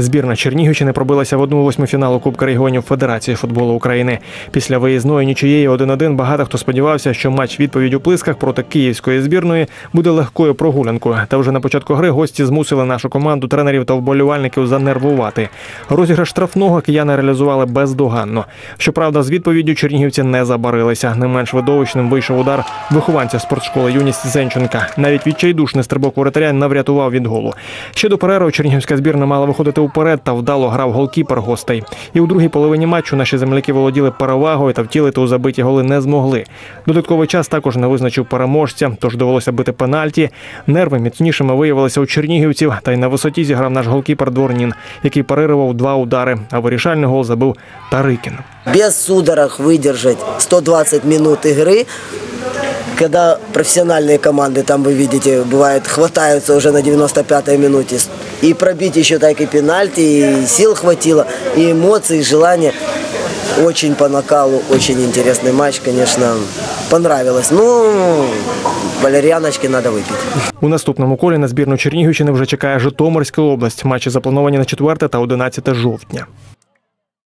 Збірна Чернігівщини пробилася в одну восьму фіналу Кубка регіонів Федерації футболу України. Після виїзної нічиєї 1-1 багато хто сподівався, що матч відповідь у плисках проти київської збірної буде легкою прогулянкою. Та вже на початку гри гості змусили нашу команду тренерів та вболівальників занервувати. Розіграш штрафного кияни реалізували бездоганно. Щоправда, з відповіддю чернігівці не забарилися. Не менш видовищним вийшов удар вихованця спортшколи Юність Зенченка. Навіть відчайдушний стрибок воротаря не врятував від голу. Ще до перерви чернігівська збірна мала виходити уперед та вдало грав голкіпер гостей. І у другій половині матчу наші земляки володіли перевагою та втілити у забиті голи не змогли. Додатковий час також не визначив переможця, тож довелося бити пенальті. Нерви міцнішими виявилися у чернігівців, та й на висоті зіграв наш голкіпер Дворнін, який парирував два удари, а вирішальний гол забив Тарикін. без судорог выдержать 120 минут игры, когда профессиональные команды, там вы видите, бывает, хватаются уже на 95-й минуте, и пробить еще так и пенальти, и сил хватило, и эмоций, и желания. Очень по накалу, очень интересный матч, конечно, понравилось. Ну, валерьяночки надо выпить. У наступному колі на збірну Чернігівщини вже чекає Житомирська область. Матчі заплановані на 4 та 11 жовтня.